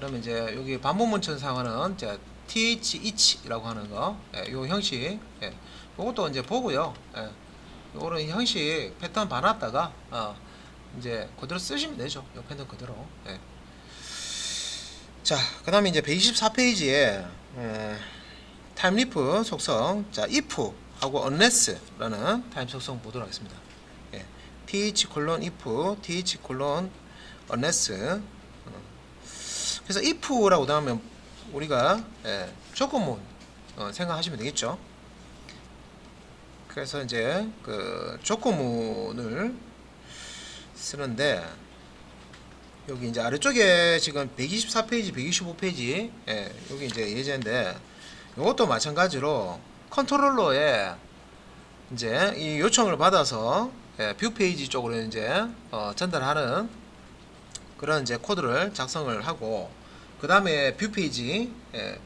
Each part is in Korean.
그러면 이제 여기 반복문천 사용하는 이제 th each라고 하는 거, 예, 요 형식, 예, 요것도 이제 보고요. 예, 요거는 형식 패턴 봐놨다가 어, 이제 그대로 쓰시면 되죠. 요 패턴 그대로. 예. 자, 그 다음에 이제 124페이지에 예, 타임리프 속성, 자 if 하고 unless라는 타임 속성 보도록 하겠습니다. 예, th 콜론 if, th 콜론 unless. 어. 그래서 if라고 나오면 우리가 예, 조건문 어, 생각하시면 되겠죠. 그래서 이제 그 조건문을 쓰는데 여기 이제 아래쪽에 지금 124페이지, 125페이지 예, 여기 이제 예제인데 이것도 마찬가지로 컨트롤러에 이제 이 요청을 받아서 예, 뷰 페이지 쪽으로 이제 어, 전달하는 그런 이제 코드를 작성을 하고 그 다음에 뷰 페이지 예,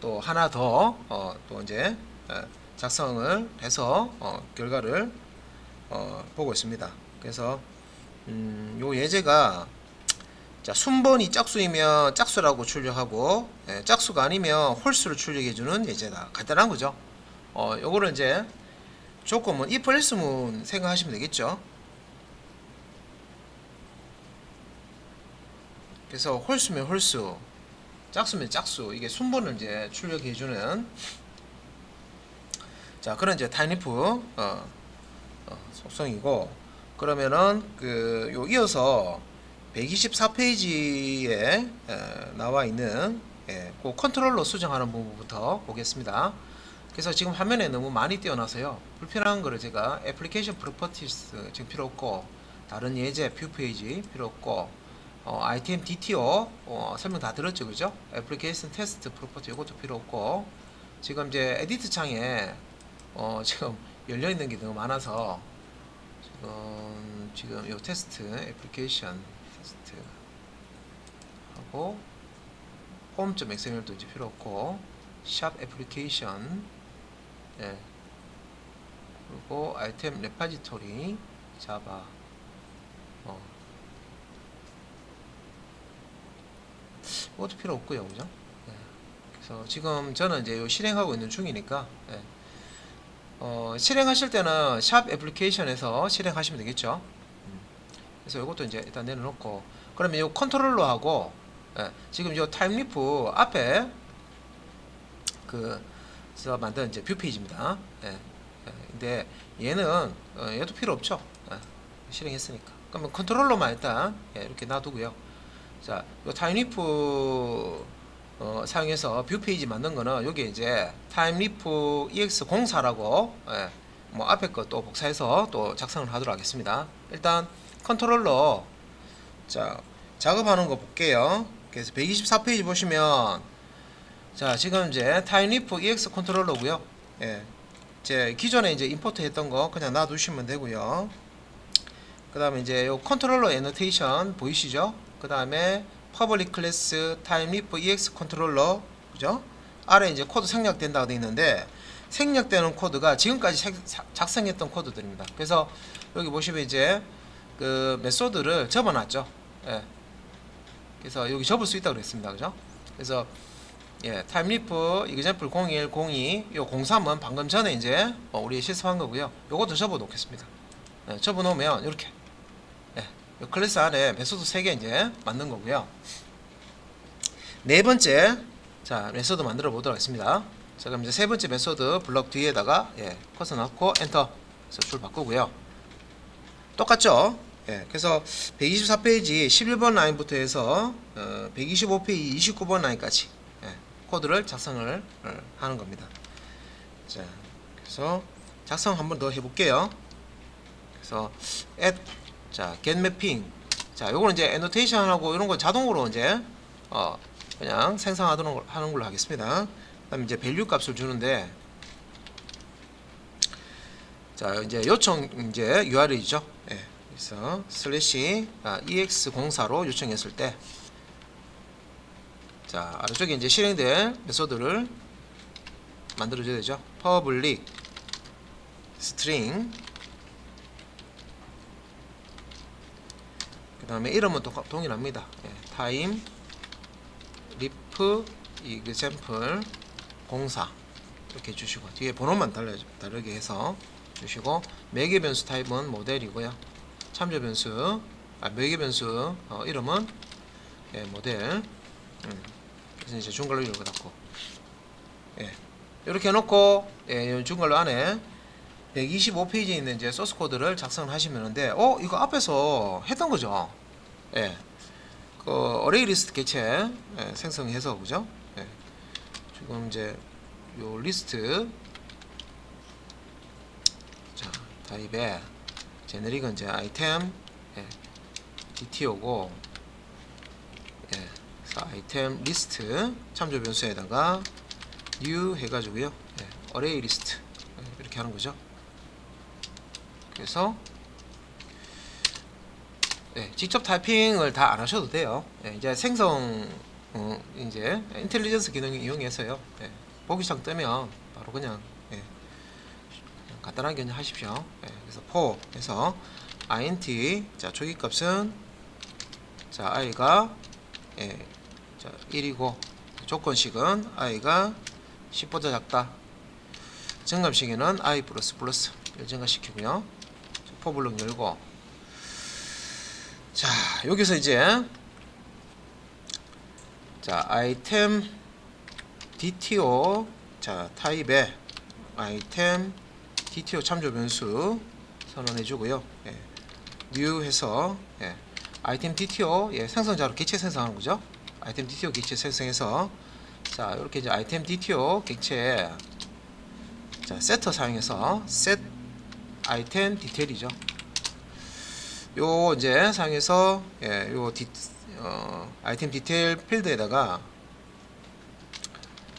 또 하나 더 어, 또 이제 예, 작성을 해서 어, 결과를 어, 보고 있습니다. 그래서 음, 요 예제가 자 순번이 짝수이면 짝수라고 출력하고 예, 짝수가 아니면 홀수를 출력해 주는 예제다. 간단한 거죠. 어, 요거를 이제 조건문 if else문 생각하시면 되겠죠. 그래서 홀수면 홀수, 짝수면 짝수 이게 순번을 이제 출력해 주는 자 그런 이제 타임리프 어, 어, 속성이고 그러면은 그 요 이어서 124페이지에 나와 있는 예, 그 컨트롤러 수정하는 부분부터 보겠습니다. 그래서 지금 화면에 너무 많이 띄어나서요. 불편한 거를 제가 애플리케이션 프로퍼티스 지금 필요 없고 다른 예제 뷰 페이지 필요 없고 어, ITM DTO 어, 설명 다 들었죠, 그죠? 애플리케이션 테스트 프로퍼티 이것도 필요 없고. 지금 이제 에디트 창에 어, 지금 열려 있는 게 너무 많아서 지금 지금 요 테스트 애플리케이션 테스트 하고 홈.xml도 이제 필요 없고 샵 애플리케이션 예. 그리고 아이템 레파지토리 자바 어 이것도 필요 없고요 그죠 예. 그래서 지금 저는 이제 요 실행하고 있는 중이니까 예. 어, 실행하실 때는 샵 애플리케이션에서 실행하시면 되겠죠. 음. 그래서 이것도 이제 일단 내려놓고 그러면 이 컨트롤러하고 예, 지금 이 타임리프 앞에 그서 만든 이제 뷰 페이지입니다. 예, 예, 근데 얘는 어, 얘도 필요 없죠. 예, 실행했으니까. 그러면 컨트롤러만 일단 예, 이렇게 놔두고요. 자, 이 타임리프 어, 사용해서 뷰 페이지 만든 거는 여기 이제 타임리프 ex04라고 예, 뭐 앞에 거 또 복사해서 또 작성을 하도록 하겠습니다. 일단 컨트롤러 자 작업하는 거 볼게요. 그래서 124페이지 보시면 자 지금 이제 타임리프 ex 컨트롤러고요. 예, 제 기존에 이제 임포트 했던 거 그냥 놔두시면 되고요. 그 다음에 이제 요 컨트롤러 애노테이션 보이시죠? 그 다음에 퍼블릭 클래스 타임 리프 ex 컨트롤러 그죠? 아래 이제 코드 생략된다고 되어 있는데 생략되는 코드가 지금까지 작성했던 코드들입니다. 그래서 여기 보시면 이제 그 메소드를 접어놨죠. 예. 그래서 여기 접을 수 있다고 그랬습니다. 그죠? 그래서 예, 타임리프 이그젠플 01, 02, 요 03은 방금 전에 이제 어, 우리 실습한 거고요. 요것도 접어 놓겠습니다. 예, 접어 놓으면 이렇게 클래스 안에 메소드 3개 이제 만든 거고요. 네 번째 자 메소드 만들어 보도록 하겠습니다. 자 그럼 이제 세 번째 메소드 블럭 뒤에다가 예, 커서 넣고 엔터 그래서 줄 바꾸고요. 똑같죠? 예, 그래서 124페이지 11번 라인부터 해서 어, 125페이지 29번 라인까지 예, 코드를 작성을 어, 하는 겁니다. 자, 그래서 작성 한번 더 해볼게요. 그래서 add 자 get mapping 자 요거는 이제 annotation하고 이런 거 자동으로 이제 어 그냥 생성하도록 걸- 하는 걸로 하겠습니다. 그다음에 이제 value 값을 주는데 자 이제 요청 이제 URL이죠. 예. 그래서 슬래시 아, ex04로 요청했을 때 자, 아래쪽에 이제 실행될 메소드를 만들어 줘야 되죠. public string 그 다음에 이름은 또 동일합니다. 예, time 리프 이그샘플 공사. 이렇게 주시고 뒤에 번호만 달려, 다르게 해서 주시고 매개 변수 타입은 모델이고요. 참조 변수 아 매개 변수 어, 이름은 예, 모델. 음, 그래서 이제 중괄호 이렇게 닫고 예 이렇게 해놓고 예, 이 중괄호 안에 125페이지에 있는 이제 소스 코드를 작성을 하시면 되는데 어 이거 앞에서 했던 거죠 예. 그 어레이 리스트 개체 예, 생성해서 그죠? 예. 지금 이제 요 리스트 자 타입에 제네릭은 이제 아이템 예, DTO고 예, 그래서 아이템 리스트 참조 변수에다가 new 해가지고요 예, 어레이 리스트 예, 이렇게 하는 거죠. 그래서 네, 직접 타이핑을 다 안 하셔도 돼요. 예, 이제 생성 어, 이제 인텔리전스 기능 이용해서요. 예, 보기창 뜨면 바로 그냥 예, 간단하게 그냥 하십시오. 예, 그래서 for 해서 int 자 초기 값은 자 i가 예, 자 1이고 조건식은 i가 10보다 작다. 증감시기는 i 플러스 증가시키고요. 포블럭 열고 자 여기서 이제 자 아이템 DTO 자 타입에 아이템 DTO 참조 변수 선언해 주고요 예. new 해서 예. 아이템 DTO 예, 생성자로 객체 생성하는 거죠 아이템 DTO 객체 생성해서 자 이렇게 이제 아이템 DTO 객체 자 세터 사용해서 set 아이템 디테일이죠 요 이제 상에서 예, 요 디, 어, 아이템 디테일 필드에다가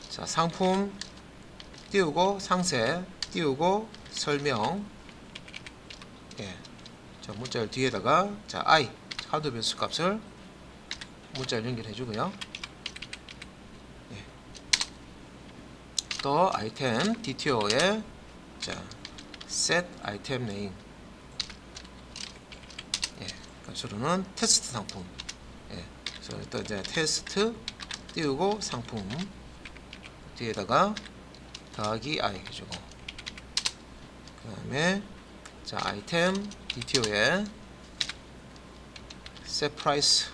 자 상품 띄우고 상세 띄우고 설명 예, 자 문자열 뒤에다가 자 i 카드 변수 값을 문자열 연결해 주고요. 예. 또 아이템 DTO에 자 set 아이템 네임 예, 값으로는 테스트 상품. 예, 그래서 또 이제 테스트 띄우고 상품 뒤에다가 더하기 i 해주고 그 다음에 자 아이템 DTO에 set price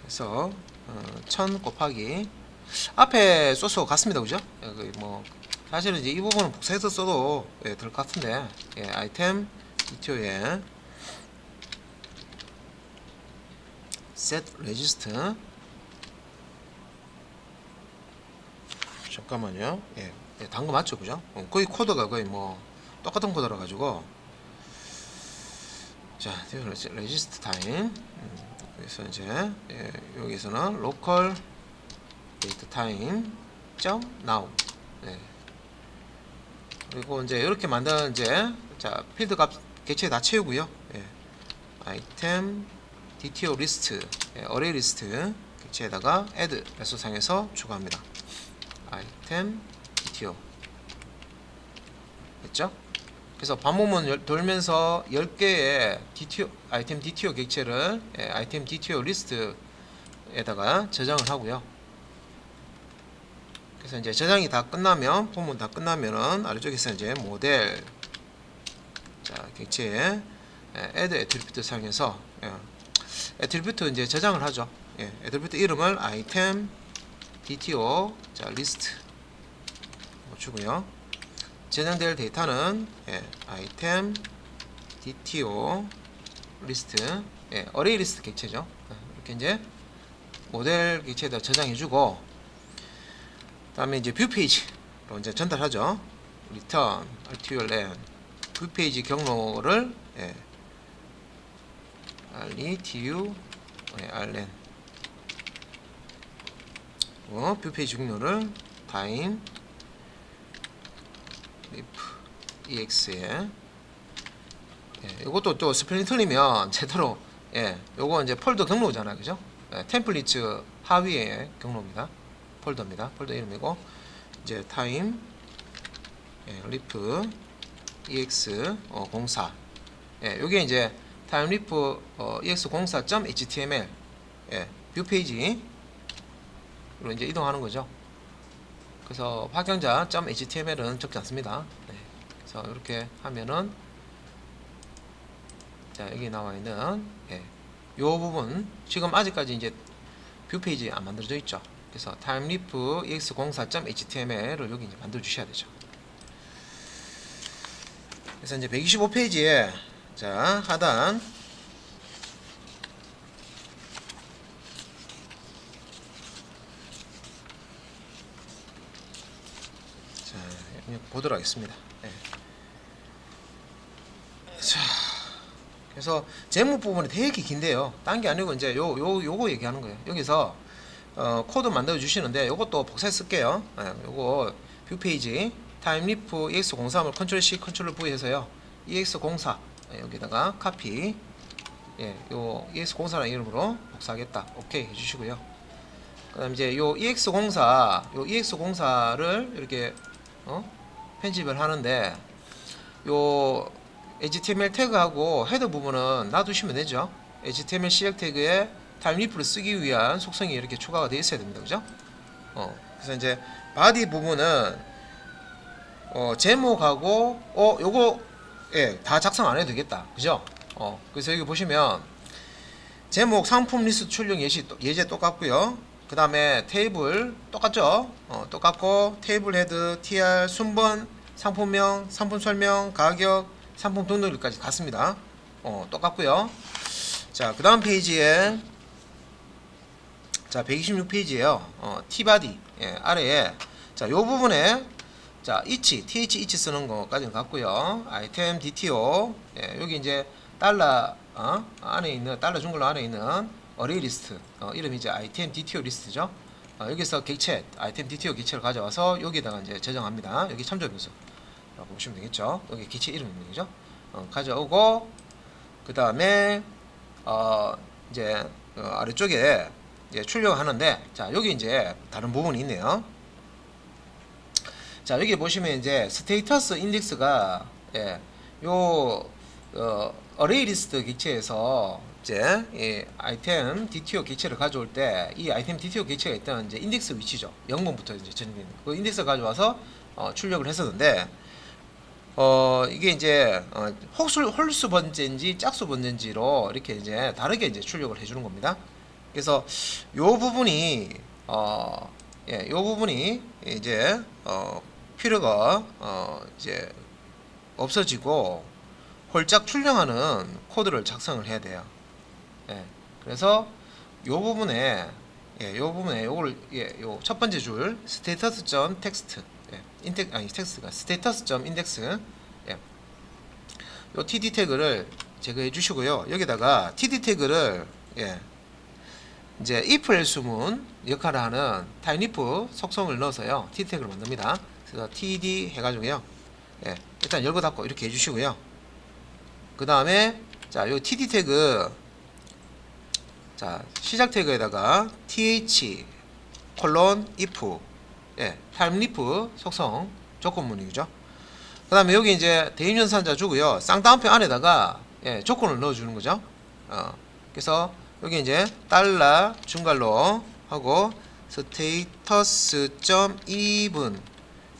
그래서 어, 1000 곱하기 앞에 소스가 같습니다 그죠? 예, 그뭐 사실은 이제 이 부분은 복사해서 써도 예, 될 것 같은데 예, 아이템 DTO에 set register 잠깐만요. 예, 예 단거 맞죠, 그죠? 어, 거의 코드가 거의 뭐 똑같은 코드라 가지고 자, 타임. 음, 그래서 이제 예, 여기서는 로컬 데이트 타임 점 now. 네. 그리고 이제 이렇게 만든 이제 자 필드 값 개체 다 채우고요. 예. 아이템 DTO 리스트, 예, 어레이 리스트 객체에다가 add 레소상에서 추가합니다. 아이템 DTO 됐죠? 그래서 반복문 열- 돌면서 10개의 DTO, 아이템 DTO 객체를 예, 아이템 DTO 리스트에다가 저장을 하고요. 그래서 이제 저장이 다 끝나면 본문 다 끝나면은 아래쪽에서 이제 모델 자 객체에 예, add 애트리뷰트 사용해서 예, 애트리뷰트 이제 저장을 하죠. 예, 애트리뷰트 이름을 아이템 DTO 자 리스트 뭐 주고요. 저장될 데이터는 예, 아이템 DTO 리스트 예, 어레이 리스트 객체죠. 예, 이렇게 이제 모델 객체에다 저장해주고 다음에 이제 뷰 페이지로 이제 전달하죠. return rtuln 뷰 페이지 경로를 예, rtu 예, rn 어, 뷰 페이지 경로를 time if ex에 예, 이것도 또 스펠링 틀리면 제대로 예, 요거 이제 폴더 경로잖아, 그죠? 예, 템플릿 하위에 경로입니다. 폴더입니다. 폴더 이름이고 이제 time 예, 리프 ex 어, 04 예, 요게 이제 time 리프 어, ex 04.html 예, 뷰 페이지 이제 이동하는 거죠. 그래서 확경자.html은 적지 않습니다. 네. 그래서 이렇게 하면은 자 여기 나와 있는 예, 요 부분 지금 아직까지 이제 뷰 페이지 안 만들어져 있죠. 그래서 timelif ex04.html을 여기 이제 만들어 주셔야 되죠. 그래서 이제 125페이지에 자 하단 보도록 하겠습니다. 예. 자 그래서 제목 부분이 되게 긴데요. 딴 게 아니고 이제 요 요 요거 얘기하는 거예요. 여기서 어, 코드 만들어 주시는데 요것도 복사해 쓸게요. 예, 요거 뷰 페이지 타임리프 ex03을 컨트롤 C 컨트롤 V 해서요. ex04 예, 여기다가 카피 예, 요 ex04라는 이름으로 복사하겠다. 오케이 해 주시고요. 그 다음 이제 요 ex04 요 ex04를 이렇게 어? 편집을 하는데 요 HTML 태그하고 헤더 부분은 놔두시면 되죠. HTML 시작 태그에 타임리프를 쓰기 위한 속성이 이렇게 추가가 되어 있어야 됩니다. 그죠? 어, 그래서 이제 바디 부분은 어, 제목하고 어, 요거 예, 다 작성 안 해도 되겠다. 그죠? 어, 그래서 여기 보시면 제목 상품 리스트 출력 예시 또- 예제 똑같고요. 그 다음에 테이블 똑같죠? 어, 똑같고 테이블 헤드, TR, 순번, 상품명, 상품 설명, 가격, 상품 등록일까지 같습니다. 어, 똑같고요. 자, 그 다음 페이지에 자, 126페이지에요. 어, T바디 예, 아래에 자, 요 부분에 자, each, th each 쓰는 거까지는 같고요. 아이템 DTO 예, 여기 이제 달러 어? 안에 있는 달러 중글로 안에 있는 어레이 리스트 어, 이름이 이제 아이템 DTO 리스트죠. 어, 여기서 객체 아이템 DTO 객체를 가져와서 여기다가 이제 저장합니다. 여기 참조 변수 라고 보시면 되겠죠. 여기 객체. 그죠? 어, 가져오고 그 다음에 어, 이제 어, 아래쪽에 이제 출력하는데 자 여기 이제 다른 부분이 있네요. 자 여기 보시면 이제 스테이터스 인덱스가 예, 요 어, 어레이 리스트 객체에서 이제 이 아이템 DTO 객체를 가져올 때 이 아이템 DTO 객체가 있던 이제 인덱스 위치죠. 0번부터 이제 전개되는 그 인덱스 가져와서 어, 출력을 했었는데 어 이게 이제 어, 홀수 홀수 번째인지 짝수 번째인지로 이렇게 이제 다르게 이제 출력을 해주는 겁니다. 그래서 요 부분이 어, 예, 요 부분이 이제 어, 필요가 어, 이제 없어지고 홀짝 출력하는 코드를 작성을 해야 돼요. 예, 그래서 요 부분에 예, 요 부분에 요걸 예, 요 첫 번째 줄 스테이터스 점 텍스트 예, 인텍 아니 텍스트가 스테이터스 점 인덱스 예. 요 td 태그를 제거해 주시고요. 여기다가 td 태그를 예, 이제 if else 문 역할을 하는 타임리프 속성을 넣어서요 td 태그를 만듭니다. 그래서 td 해가지고요. 예, 일단 열고 닫고 이렇게 해주시고요. 그 다음에 자 요 td 태그 자 시작 태그에다가 th 콜론 if 예 타임리프 속성 조건문이죠. 그 다음에 여기 이제 대인연산자 주고요. 쌍따옴표 안에다가 예, 조건을 넣어주는 거죠. 어, 그래서 여기 이제 달러 중괄로 하고 스테이터스 점 even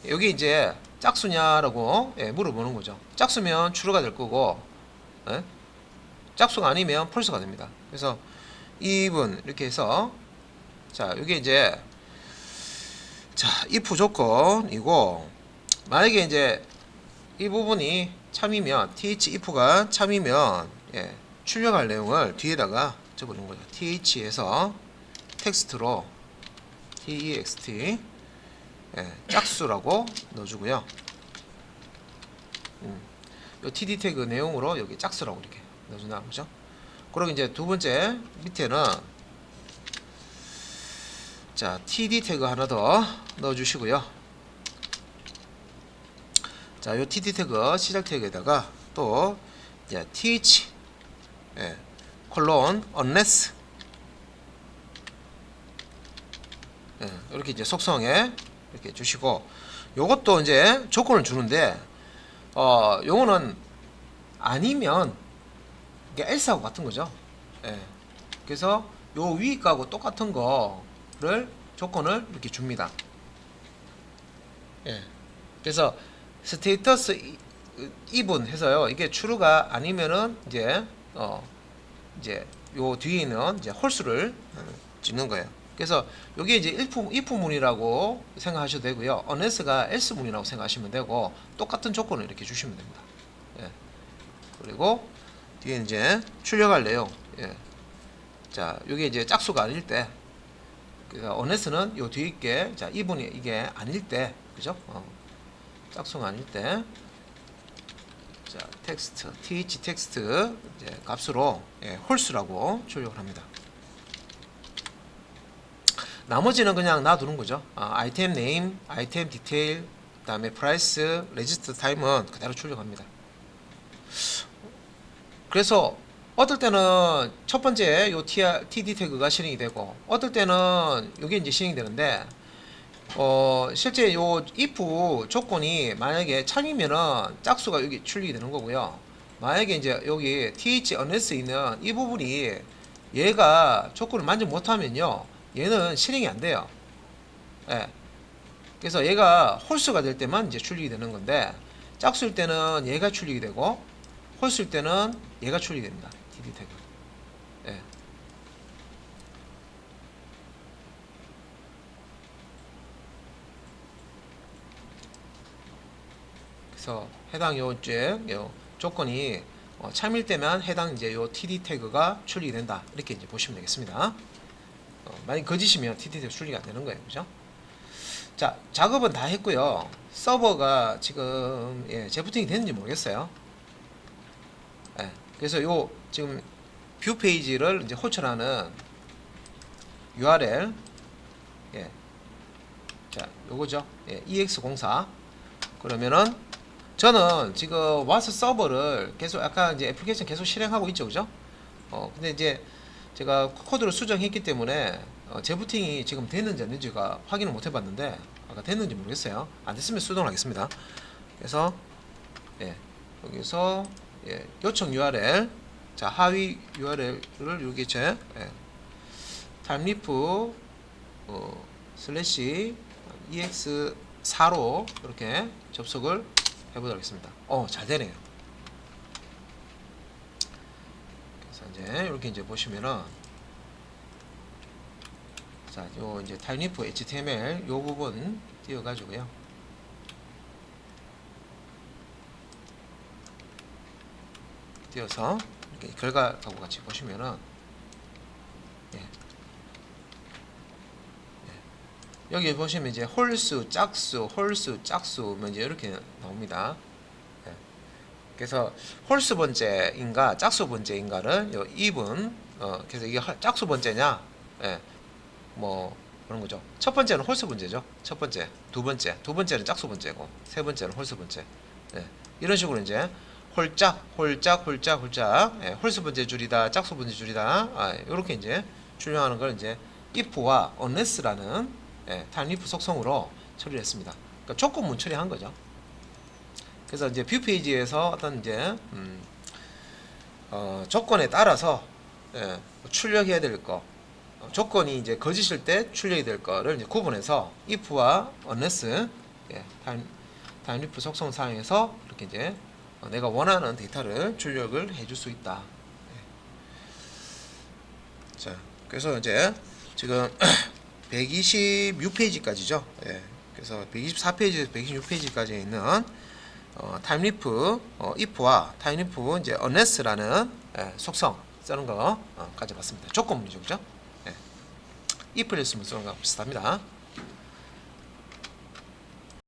여기 이제 짝수냐라고 예, 물어보는 거죠. 짝수면 true가 될 거고 예? 짝수가 아니면 false가 됩니다. 그래서 even 이렇게 해서 자 여기 이제 자 if 조건이고 만약에 이제 이 부분이 참이면 th if가 참이면 예, 출력할 내용을 뒤에다가 적어놓은 거죠. th에서 텍스트로 text 예, 짝수라고 넣어주고요. 음, 요 td 태그 내용으로 여기 짝수라고 이렇게 넣어준다는 거죠. 그리고 이제 두 번째 밑에는 자 td 태그 하나 더 넣어주시고요. 자, 요 td 태그 시작 태그에다가 또 이제 th 예, 콜론 unless 예, 이렇게 이제 속성에 이렇게 주시고 요것도 이제 조건을 주는데 어 요거는 아니면 이게 else하고 같은 거죠. 예. 그래서 요 위에 거하고 똑같은 거를 조건을 이렇게 줍니다. 예. 그래서 스테이터스 이분 해서요. 이게 true가 아니면은 이제 어 이제 요 뒤에 있는 이제 홀수를 어, 짓는 거예요. 그래서 이게 이제 if, if 문이라고 생각하셔도 되고요. unless가 else 문이라고 생각하시면 되고 똑같은 조건을 이렇게 주시면 됩니다. 예. 그리고 뒤에 이제 출력할 내용. 예. 자, 이게 이제 짝수가 아닐 때 그래서 unless는 요 뒤에 있게 자, 이분이 이게 아닐 때 그죠? 어. 짝수가 아닐 때 자, 텍스트, th 텍스트 이제 값으로 예, 홀수라고 출력을 합니다. 나머지는 그냥 놔두는 거죠. 아, 아이템 네임, 아이템 디테일, 그 다음에 프라이스, 레지스트 타임은 그대로 출력합니다. 그래서 어떨 때는 첫 번째 요 TD 태그가 실행이 되고 어떨 때는 이게 이제 실행이 되는데 어 실제 요 if 조건이 만약에 참이면은 짝수가 여기 출력이 되는 거고요. 만약에 이제 여기 th unless 있는 이 부분이 얘가 조건을 만족 못하면요 얘는 실행이 안 돼요. 예. 그래서 얘가 홀수가 될 때만 이제 출력이 되는 건데 짝수일 때는 얘가 출력이 되고 홀수일 때는 얘가 출력이 됩니다. td 태그. 예. 그래서 해당 요죄 요 조건이 어, 참일 때만 해당 이제 요 td 태그가 출력이 된다 이렇게 이제 보시면 되겠습니다. 어, 만약 거짓이면 td 태그 출력이 안 되는 거예요, 그죠? 자 작업은 다 했고요. 서버가 지금 예, 재부팅이 됐는지 모르겠어요. 예, 그래서 요 지금 뷰 페이지를 이제 호출하는 URL 예, 자 요거죠. 예, EX04 그러면은 저는 지금 와서 서버를 계속 아까 이제 애플리케이션 계속 실행하고 있죠, 그죠? 어 근데 이제 제가 코드를 수정했기 때문에 어, 재부팅이 지금 됐는지 안 됐는지가 확인을 못 해봤는데 아까 됐는지 모르겠어요. 안 됐으면 수정을 하겠습니다. 그래서 예, 여기서 예, 요청 URL 자 하위 URL을 여기 제 예, 타임리프 어, 슬래시 ex4로 이렇게 접속을 해보도록 하겠습니다. 어, 잘 되네요. 그래서 이제 이렇게 이제 보시면은 자, 요 이제 타임리프 HTML 요 부분 띄워 가지고요. 띄어서 이렇게 결과하고 같이 보시면은 예. 예. 여기 보시면 이제 홀수, 짝수, 홀수, 짝수 뭐 이제 이렇게 나옵니다. 예. 그래서 홀수 번째인가 짝수 번째인가를 요 2분 어 그래서 이게 하- 짝수 번째냐 예. 뭐 그런 거죠. 첫 번째는 홀수 번째죠. 첫 번째, 두 번째, 두 번째는 짝수 번째고 세 번째는 홀수 번째. 예. 이런 식으로 이제 홀짝, 홀짝, 홀짝, 홀짝, 예, 홀수 번째 줄이다, 짝수 번째 줄이다, 아, 이렇게 이제 출력하는 걸 이제 if와 unless라는 예, 타임리프 속성으로 처리를 했습니다. 그러니까 조건문 처리한 거죠. 그래서 이제 뷰 페이지에서 어떤 이제 음, 어, 조건에 따라서 예, 출력해야 될 거, 어, 조건이 이제 거짓일 때 출력이 될 거를 이제 구분해서 if와 unless 예, 타임 타임리프 속성 사용해서 이렇게 이제 어, 내가 원하는 데이터를 출력을 해줄 수 있다. 예. 자, 그래서 이제 지금 126페이지까지죠. 예. 그래서 124페이지에서 126페이지까지 있는 어, 타임리프 어, if와 타임리프 이제 unless라는 예, 속성 쓰는 거 어, 가져봤습니다. 조건문이죠, 그죠? 예. if를 쓰면 쓰는 거 비슷합니다.